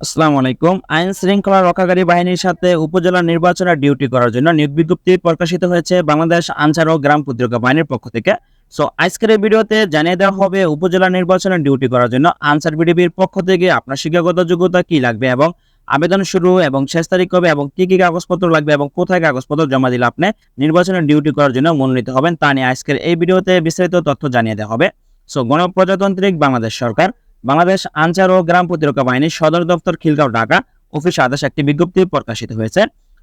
আসসালামু আলাইকুম। আইন শৃঙ্খলা রক্ষাকারী বাহিনীর সাথে উপজেলা নির্বাচনের ডিউটি করার জন্য নিয়োগ বিজ্ঞপ্তি প্রকাশিত হয়েছে বাংলাদেশ আনসার ও গ্রাম প্রতিরক্ষা বাহিনীর পক্ষ থেকে। সো আজকের এই ভিডিওতে জানিয়ে দেওয়া হবে উপজেলা নির্বাচনের ডিউটি করার জন্য আনসার বিডিবির পক্ষ থেকে আপনার শিক্ষাগত যোগ্যতা কি লাগবে এবং আবেদন শুরু এবং শেষ তারিখ কবে এবং কি কি কাগজপত্র লাগবে এবং কোথায় কাগজপত্র জমা দিলে আপনি নির্বাচনের ডিউটি করার জন্য মনোনীত হবেন তা নিয়ে আজকের এই ভিডিওতে বিস্তারিত তথ্য জানিয়ে দেওয়া হবে। সো গণপ্রজাতান্ত্রিক বাংলাদেশ সরকার বাংলাদেশ আনসার ও গ্রাম প্রতিরক্ষা বাহিনীর সদর দপ্তর খিলগাঁও, ঢাকা, অফিস আদেশ একটি বিজ্ঞপ্তি প্রকাশিত হয়েছে।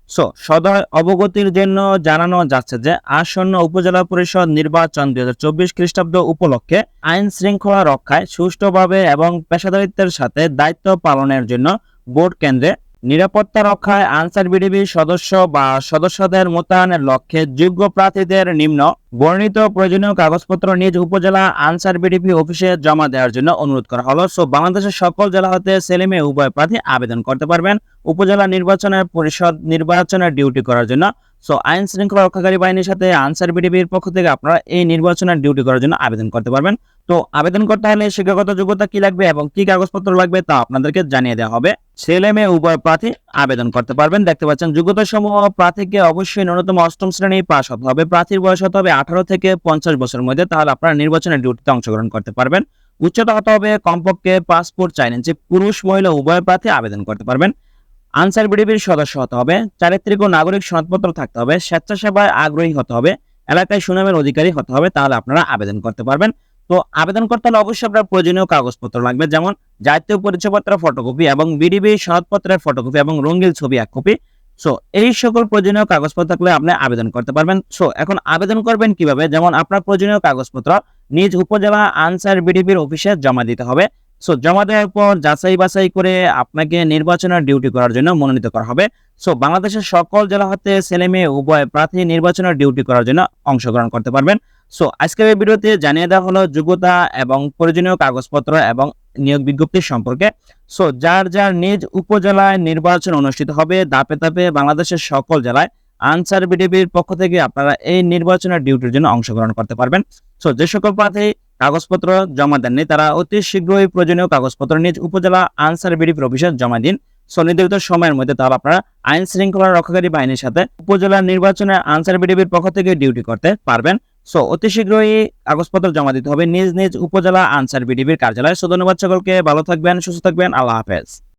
সো, সদয় অবগতির জন্য জানানো যাচ্ছে যে, আসন্ন উপজেলা পরিষদ নির্বাচন দুই হাজার চব্বিশ খ্রিস্টাব্দ উপলক্ষে আইন শৃঙ্খলা রক্ষায় সুষ্ঠুভাবে এবং পেশাদারিত্বের সাথে দায়িত্ব পালনের জন্য ভোট কেন্দ্রে নিরাপত্তা রক্ষায় আনসার বিডিবির সদস্য বা সদস্যদের মোতায়েনের লক্ষ্যে যোগ্য প্রার্থীদের নিম্ন বর্ণিত প্রয়োজনীয় কাগজপত্র নিজ উপজেলা আনসার বিডিপি অফিসে জমা দেওয়ার জন্য অনুরোধ করা হলো। সো, বাংলাদেশের সকল জেলা হতে ছেলে মেয়ে উভয় প্রার্থী আবেদন করতে পারবেন। উপজেলা নির্বাচনের পরিষদ নির্বাচনের ডিউটি করার জন্য। সো, আইন শৃঙ্খলা রক্ষাকারী বাহিনীর সাথে আনসার বিডিবির পক্ষ থেকে আপনারা এই নির্বাচনের ডিউটি করার জন্য আবেদন করতে পারবেন। তো আবেদন করতে হলে শিক্ষাগত যোগ্যতা কি লাগবে এবং কি কাগজপত্র লাগবে তা আপনাদেরকে জানিয়ে দেওয়া হবে। ছেলে মেয়ে উভয় প্রার্থী আবেদন করতে পারবেন। দেখতে পাচ্ছেন যোগ্যতা সমূহ প্রার্থীকে অবশ্যই ন্যূনতম অষ্টম শ্রেণি পাস হতে হবে। প্রার্থীর বয়স হতে হবে আঠারো থেকে পঞ্চাশ বছরের মধ্যে, তাহলে আপনারা নির্বাচনের ডিউটিতে অংশগ্রহণ করতে পারবেন। উচ্চতা হতে হবে কমপক্ষে পাসপোর্ট চাইলেন যে পুরুষ, মহিলা উভয় প্রার্থী আবেদন করতে পারবেন। আনসার বিডিবির সদস্য হতে হবে। চারিত্রিক ও নাগরিক সনদপত্র থাকতে হবে। স্বেচ্ছাসেবায় আগ্রহী হতে হবে। এলাকায় সুনামের অধিকারী হতে হবে। তাহলে আপনারা আবেদন করতে পারবেন। তো আবেদন করতে হলে অবশ্যই আপনার প্রয়োজনীয় কাগজপত্র লাগবে, যেমন জাতীয় পরিচয়পত্রের ফটোকপি এবং বিডিবি সনদপত্রের ফটোকপি এবং রঙ্গিল ছবি এক কপি সো এই সকল প্রয়োজনীয় কাগজপত্র থাকলে আপনি আবেদন করতে পারবেন। সো এখন আবেদন করবেন কীভাবে? যেমন আপনার প্রয়োজনীয় কাগজপত্র নিজ উপজেলা আনসার বিডিবির অফিসে জমা দিতে হবে। সো জমা দেওয়ার পর যাচাই বাছাই করে আপনাকে নির্বাচনের ডিউটি করার জন্য মনোনীত করা হবে। সো বাংলাদেশের সকল জেলা হতে ছেলে মেয়ে, উভয় প্রার্থী নির্বাচনের ডিউটি করার জন্য অংশগ্রহণ করতে পারবেন। সো আজকের এই ভিডিওতে জানিয়ে দেওয়া হলো যোগ্যতা এবং প্রয়োজনীয় কাগজপত্র এবং নিয়োগ বিজ্ঞপ্তি সম্পর্কে। সো যার যার নিজ উপজেলায় নির্বাচন অনুষ্ঠিত হবে দাপে দাপে বাংলাদেশের সকল জেলায় আনসার বিডিবির পক্ষ থেকে আপনারা এই নির্বাচনের ডিউটির জন্য অংশগ্রহণ করতে পারবেন। সো যে সকল প্রার্থী কাগজপত্র জমা দেননি। তারা অতি শীঘ্রই প্রয়োজনীয় কাগজপত্র নিজ উপজেলা আনসার বিডিপির অফিসে জমা দিন। সো সময়ের মধ্যে তারা আপনারা আইন শৃঙ্খলা রক্ষাকারী বাহিনীর সাথে উপজেলা নির্বাচনে আনসার বিডিপির পক্ষ থেকে ডিউটি করতে পারবেন। সো, অতি শীঘ্রই কাগজপত্র জমা দিতে হবে নিজ নিজ উপজেলা আনসার বিডিপির কার্যালয়ে। সো, ধন্যবাদ সকলকে। ভালো থাকবেন, সুস্থ থাকবেন। আল্লাহ হাফেজ।